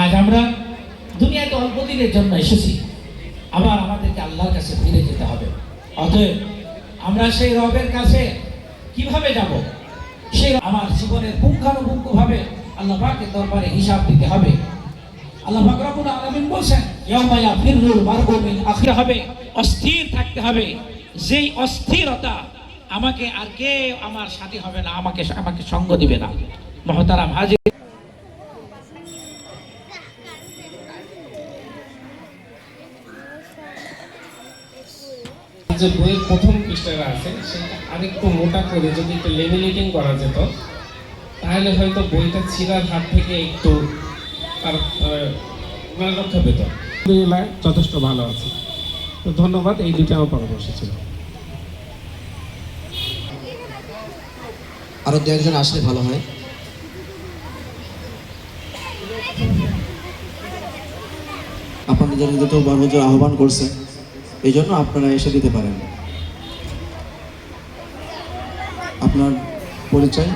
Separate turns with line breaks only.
আজ আমরা দুনিয়াতে অল্প দিনের জন্য এসেছি। আবার আমাদেরকে আল্লাহর কাছে ফিরে যেতে হবে। অতএব আমরা সেই রবের কাছে কীভাবে যাব? সেই আমার জীবনের পুঙ্খানুপুঙ্খভাবে দরবারে হিসাব দিতে হবে। আল্লাহ পাক রব্বুল আলামিন বলেন আখিরা হবে, অস্থির থাকতে হবে। যেই অস্থিরতা আমাকে আর কে আমার সাথী হবে না, আমাকে আমাকে সঙ্গ দিবে না। মহতারাম হাজির
যে বইয়ের প্রথম পৃষ্ঠাটা আছে সেটা আরেকটু মোটা করে যদি একটু লেমিনেটিং করা যেত তাহলে হয়তো বইটা ছিঁড়ার হাত থেকে একটু তার মানে রক্ষা পেত। আলহামদুলিল্লাহ যথেষ্ট ভালো আছে। তো ধন্যবাদ এই দুইটা আমার পরামর্শ ছিল।
আরও দু একজন আসলে ভালো হয়। আপনাদের জন্য যেহেতু বড় আহ্বান করছে এই জন্য আপনারা এসে দিতে পারেন। আপনার পরিচয়